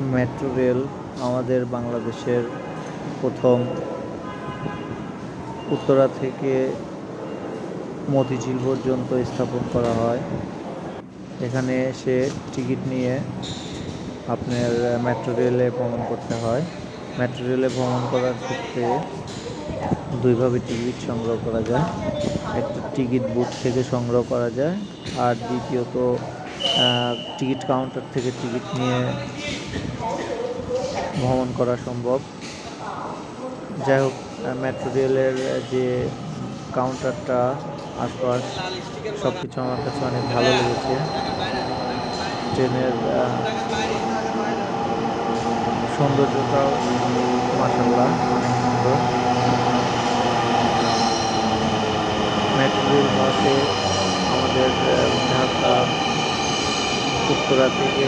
Metro rail আমাদের বাংলাদেশের প্রথম উত্তরা থেকে মতিঝিল পর্যন্ত স্থাপন করা হয়। এখানে এসে টিকিট নিয়ে আপনার মেট্রো রেলে ভ্রমণ করতে হয়। মেট্রো রেলে ভ্রমণ করার ক্ষেত্রে দুইভাবে টিকিট সংগ্রহ করা যায়। একটা টিকিট বুথ থেকে সংগ্রহ করা যায় আর দ্বিতীয়ত টিকিট কাউন্টার থেকে টিকিট নিয়ে ভ্রমণ করা সম্ভব। যাই হোক মেট্রো রেলের যে কাউন্টারটা, আশপাশ সব কিছু আমার কাছে অনেক ভালো লেগেছে। ট্রেনের সৌন্দর্যটাও মাসাল্লাহ অনেক সুন্দর। মেট্রো রেল বাসে আমাদের আহ, ঢাকা উত্তরা থেকে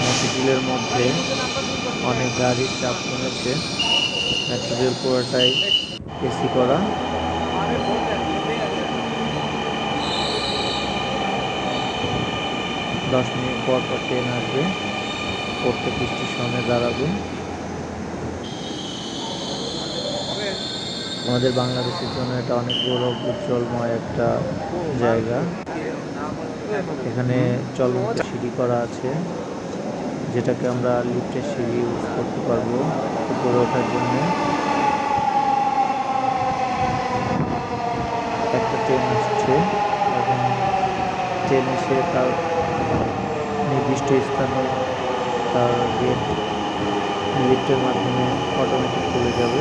মতিঝিলের মধ্যে অনেক গাড়ির চাপ কমেছে। মেট্রো পুরোটাই এসি করা। দশ মিনিট পর পর ট্রেন আসবে। প্রত্যেক স্টেশনে দাঁড়াবে। আমাদের বাংলাদেশের জন্য এটা অনেক গৌরব উজ্জ্বলময় একটা জায়গা। এখানে চলন্ত সিঁড়ি করা আছে, যেটাকে আমরা লিফটের সিঁড়ি ইউজ করতে পারব উপরে ওঠার জন্য। একটা ট্রেন আসছে, এবং ট্রেন এসে তার নির্দিষ্ট স্থানে তার গেট লিফটের মাধ্যমে অটোমেটিক খুলে যাবে।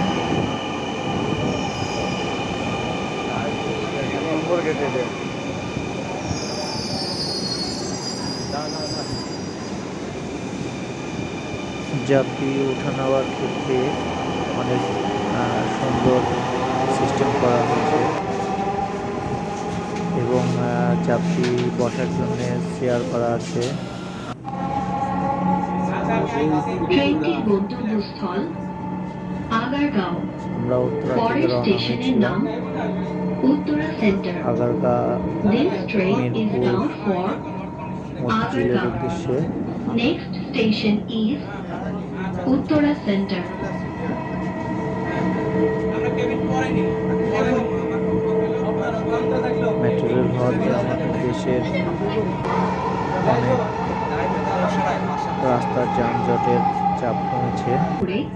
যাত্রী ওঠা নেওয়ার ক্ষেত্রে অনেক সুন্দর সিস্টেম করা হয়েছে। এবং যাত্রী বসার জন্য শেয়ার করা আছে। আমরা উত্তরা থেকে পরের রওনা হয়েছিলাম। আগারগা মিরপুর মতিঝিলের উদ্দেশ্যে। Is Uttara Center. Metro rail হওয়াতে আমাদের দেশের অনেক রাস্তার যানজটের চাপ কমেছে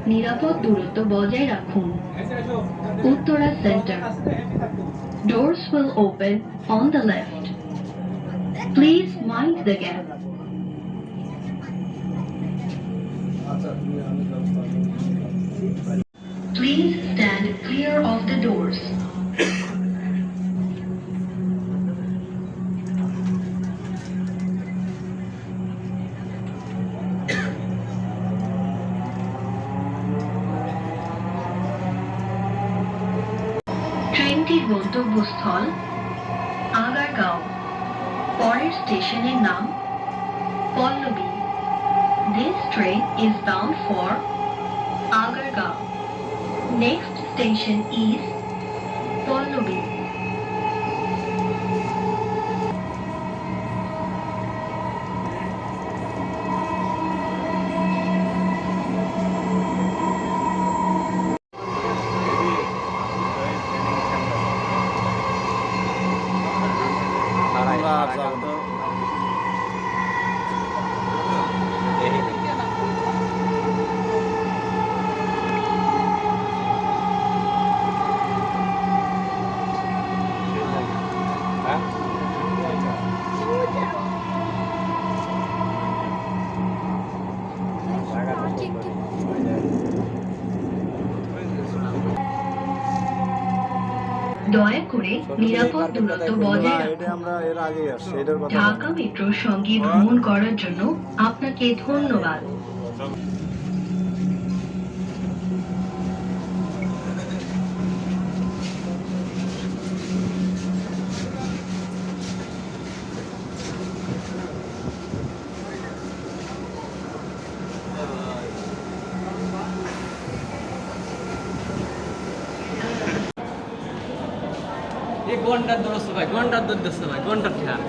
নিরাপদ দূরত্ব বজায় রাখুন Uttara center Doors will open on the left. Please mind the gap. Please stand clear of the গন্তব্যস্থল আগারগাঁও পরের স্টেশনের নাম Pallavi This train is bound for Agargaon. Next station is Pallabhi. দয়া করে নিরাপদ দূরত্ব বজায় রাখুন। ঢাকা মেট্রোর সঙ্গে ভ্রমণ করার জন্য আপনাকে ধন্যবাদ। এই গন্ডার দূরস্থ ভাই গন্ডার দোস্ত ভাই গন্ডার খেয়াল